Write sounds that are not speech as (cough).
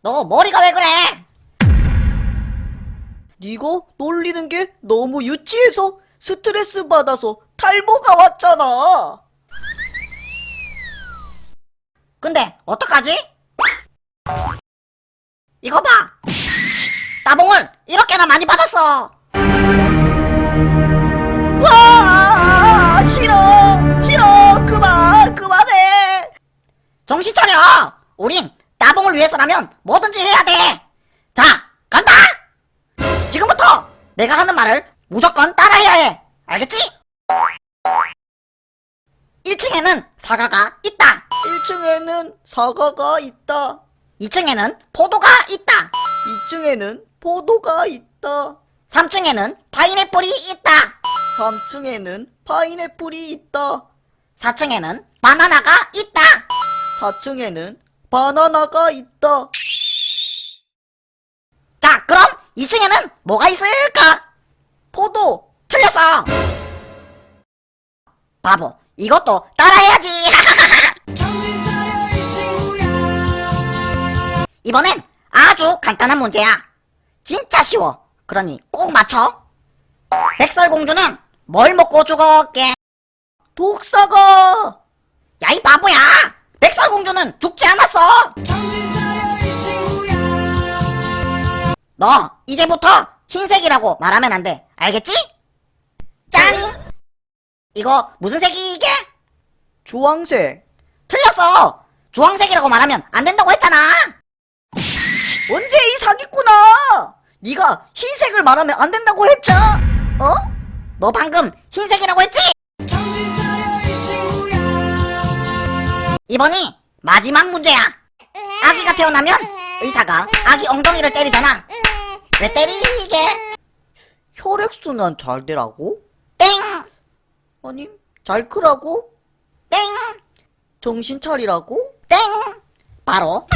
너 머리가 왜 그래? 네가 놀리는 게 너무 유치해서 스트레스 받아서 탈모가 왔잖아. 근데 어떡하지? 이거 봐. 따봉을 이렇게나 많이 받았어. 와 싫어 싫어 그만 그만해. 정신 차려. 우린 따봉을 위해서라면 뭐든지 해야 돼. 자, 간다. 지금부터 내가 하는 말을 무조건 따라해야 해. 알겠지? 1층에는 사과가 있다. 1층에는 사과가 있다. 2층에는 포도가 있다. 2층에는 포도가 있다. 3층에는 파인애플이 있다. 3층에는 파인애플이 있다. 4층에는 바나나가 있다. 4층에는 바나나가 있다. 자, 그럼 2층에는 뭐가 있을까? 포도, 틀렸어. 바보, 이것도 따라해야지. (laughs) 이번엔 아주 간단한 문제야. 진짜 쉬워. 그러니 꼭 맞춰. 백설공주는 뭘 먹고 죽었게? 독사가 야, 이 바보야! 백설공주는 죽지 않았어! 너, 이제부터 흰색이라고 말하면 안 돼. 알겠지? 짠! 이거 무슨 색이게? 주황색. 틀렸어! 주황색이라고 말하면 안 된다고 했잖아! 언제 이 사기꾼아! 네가 흰색을 말하면 안 된다고 했죠? 어? 너 방금 흰색이라고 했지? 이번이 마지막 문제야. 아기가 태어나면 의사가 아기 엉덩이를 때리잖아. 왜 때리게? 혈액순환 잘 되라고? 땡! 아니, 잘 크라고? 땡! 정신 차리라고? 땡! 바로